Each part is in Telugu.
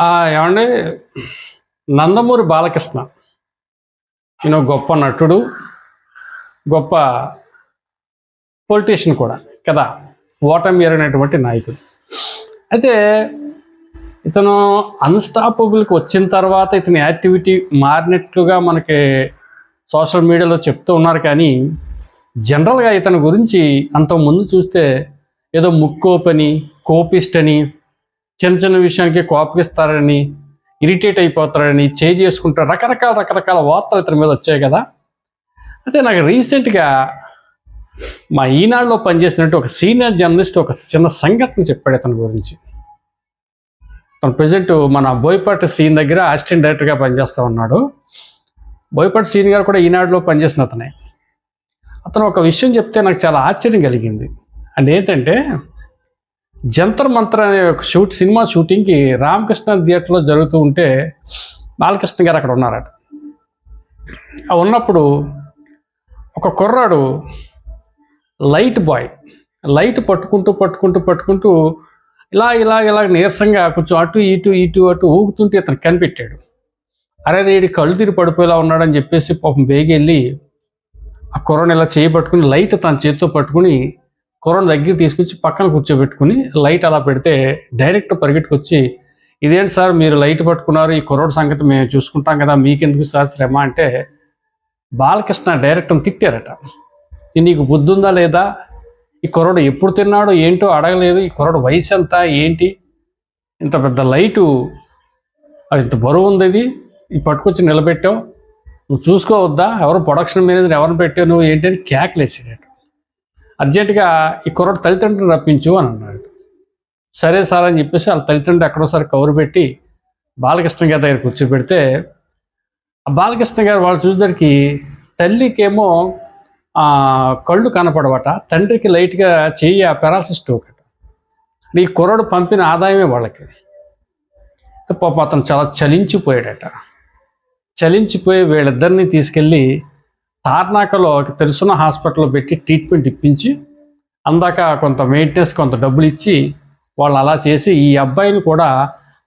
ఏమండి? నందమూరి బాలకృష్ణ. ఈయన గొప్ప నటుడు గొప్ప పొలిటీషియన్ కూడా కదా? ఓటమి ఎరిగినటువంటి నాయకుడు. అయితే ఇతను అన్స్టాపబుల్కి వచ్చిన తర్వాత ఇతని యాక్టివిటీ మారినట్లుగా మనకి సోషల్ మీడియాలో చెప్తూ ఉన్నారు. కానీ జనరల్గా ఇతని గురించి అంత ముందు చూస్తే ఏదో ముక్కోపని కోపిస్ట్ అని చిన్న చిన్న విషయానికి కోపగిస్తారని ఇరిటేట్ అయిపోతారని చేంజ్ చేసుకుంటారు రకరకాల రకరకాల వార్తలు ఇతని మీద వచ్చాయి కదా. అయితే నాకు రీసెంట్గా మా ఈనాడులో పనిచేసినట్టు ఒక సీనియర్ జర్నలిస్ట్ ఒక చిన్న సంఘటన చెప్పాడు అతని గురించి. తను ప్రజెంట్ మన బోయపాటి సీన్ దగ్గర అసిస్టెంట్ డైరెక్టర్గా పనిచేస్తూ ఉన్నాడు. బోయపాటి సీన్ గారు కూడా ఈనాడులో పనిచేసిన అతనే. అతను ఒక విషయం చెప్తే నాకు చాలా ఆశ్చర్యం కలిగింది. అండ్ ఏంటంటే జంతర్ మంత్ర అనే ఒక షూట్ సినిమా షూటింగ్కి రామకృష్ణ థియేటర్లో జరుగుతూ ఉంటే బాలకృష్ణ గారు అక్కడ ఉన్నారట. ఉన్నప్పుడు ఒక కుర్రాడు లైట్ బాయ్ లైట్ పట్టుకుంటూ పట్టుకుంటూ పట్టుకుంటూ ఇలా ఇలా ఇలా నీరసంగా కొంచెం అటు ఇటు ఇటు అటు ఊగుతుంటే ఇతను కనిపెట్టాడు. అరే రేడి కళ్ళు తిరిగి పడిపోయేలా ఉన్నాడని చెప్పేసి పాపం బేగి వెళ్ళి ఆ కుర్రని ఇలా చేయి పట్టుకుని లైట్ తన చేతితో పట్టుకుని కుర్రను దగ్గర తీసుకొచ్చి పక్కన కూర్చోబెట్టుకుని లైట్ అలా పెడితే డైరెక్ట్ పరిగెట్టుకొచ్చి ఇదేంటి సార్ మీరు లైట్ పట్టుకున్నారు? ఈ కుర్రోడు సంగతి మేము చూసుకుంటాం కదా మీకెందుకు సార్ శ్రమ? అంటే బాలకృష్ణ డైరెక్ట్ తిట్టారట. నీకు బుద్ధి ఉందా లేదా? ఈ కుర్రోడు ఎప్పుడు తిన్నాడో ఏంటో అడగలేదు. ఈ కుర్రోడు వయసు ఎంత? ఏంటి? ఇంత పెద్ద లైటు అది ఇంత బరువు ఉంది ఇది. ఈ పట్టుకొచ్చి నిలబెట్టావు. నువ్వు చూసుకోవద్దా? ఎవరు ప్రొడక్షన్ మేనేజర్ ఎవరిని పెట్టావు నువ్వు ఏంటి? అని క్యాక్లేసాడట అర్జెంటుగా ఈ కుర్రోడు తల్లిదండ్రులు రప్పించు అని అన్నాడు. సరే సార్ అని చెప్పేసి వాళ్ళ తల్లిదండ్రులు ఎక్కడోసారి కవరు పెట్టి బాలకృష్ణ గారి దగ్గర కూర్చోబెడితే ఆ బాలకృష్ణ గారు వాళ్ళు చూసేసరికి తల్లికేమో కళ్ళు కనపడవట తండ్రికి లైట్గా చెయ్యి పెరాలసిస్ ఒకట ఈ కుర్రోడు పంపిన ఆదాయమే వాళ్ళకి. పాప అతను చాలా చలించిపోయాడట. చలించిపోయి వీళ్ళిద్దరిని తీసుకెళ్ళి తార్నాకలో తెలుసున్న హాస్పిటల్లో పెట్టి ట్రీట్మెంట్ ఇప్పించి అందాక కొంత మెయింటెనెన్స్ కొంత డబ్బులు ఇచ్చి వాళ్ళు అలా చేసి ఈ అబ్బాయిని కూడా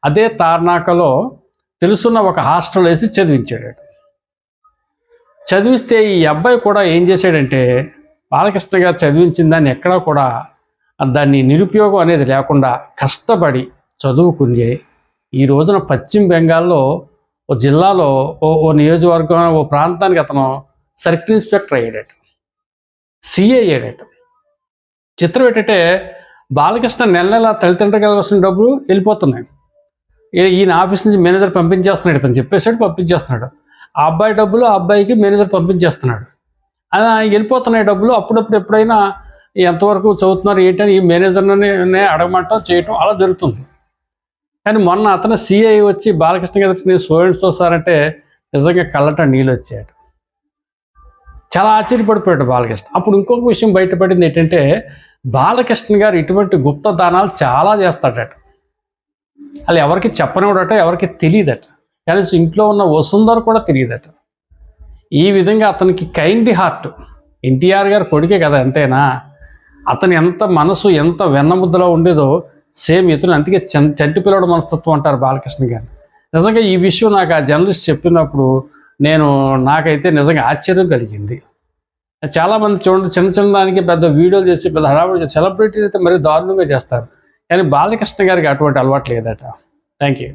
అదే తార్నాకలో తెలుసున్న ఒక హాస్టల్ వేసి చదివించాడు. చదివిస్తే ఈ అబ్బాయి కూడా ఏం చేశాడంటే బాలకృష్ణ గారు చదివించిన దాన్ని ఎక్కడా కూడా దాన్ని నిరుపయోగం అనేది లేకుండా కష్టపడి చదువుకుని ఈ రోజున పశ్చిమ బెంగాల్లో ఓ జిల్లాలో ఓ ఓ నియోజకవర్గం ఓ ప్రాంతానికి అతను సర్కిల్ ఇన్స్పెక్టర్ అయ్యాడట సిఏ అయ్యాడట చిత్రం ఏంటంటే బాలకృష్ణ నెల నెల తల్లిదండ్రులకు వస్తున్న డబ్బులు వెళ్ళిపోతున్నాయి. ఈయన ఆఫీస్ నుంచి మేనేజర్ పంపించేస్తున్నాడు ఇతను చెప్పేసాడు పంపించేస్తున్నాడు. ఆ అబ్బాయి డబ్బులు ఆ అబ్బాయికి మేనేజర్ పంపించేస్తున్నాడు. అలా వెళ్ళిపోతున్నాయి డబ్బులు అప్పుడప్పుడు ఎప్పుడైనా ఎంతవరకు చదువుతున్నారు ఏంటని ఈ మేనేజర్నే అడగమంటాం చేయటం అలా జరుగుతుంది. కానీ మొన్న అతను సిఐ వచ్చి బాలకృష్ణ గారికి స్టూడెంట్స్ వస్తారంటే నిజంగా కళ్ళట నీళ్ళు వచ్చాయట. చాలా ఆశ్చర్యపడిపోయాడు బాలకృష్ణ. అప్పుడు ఇంకొక విషయం బయటపడింది ఏంటంటే బాలకృష్ణ గారు ఇటువంటి గుప్త దానాలు చాలా చేస్తాడట. అలా ఎవరికి చెప్పనివ్వడట ఎవరికి తెలియదట. కనీసం ఇంట్లో ఉన్న వసుంధర కూడా తెలియదట. ఈ విధంగా అతనికి కైండ్ హార్ట్. ఎన్టీఆర్ గారు కొడుకే కదా ఎంతైనా. అతని ఎంత మనసు ఎంత వెన్నముద్దలో ఉండేదో సేమ్ ఇతను. అందుకే చంటి పిల్లడు మనస్తత్వం అంటారు బాలకృష్ణ గారు. నిజంగా ఈ విషయం నాకు ఆ జర్నలిస్ట్ చెప్పినప్పుడు నేను నాకైతే నిజంగా ఆశ్చర్యం కలిగింది. చాలామంది చూడండి చిన్న చిన్న దానికి పెద్ద వీడియోలు చేసి పెద్ద హడావుడి సెలబ్రిటీలు అయితే మరీ దారుణంగా చేస్తారు. కానీ బాలకృష్ణ గారికి అటువంటి అలవాటు లేదట. Thank you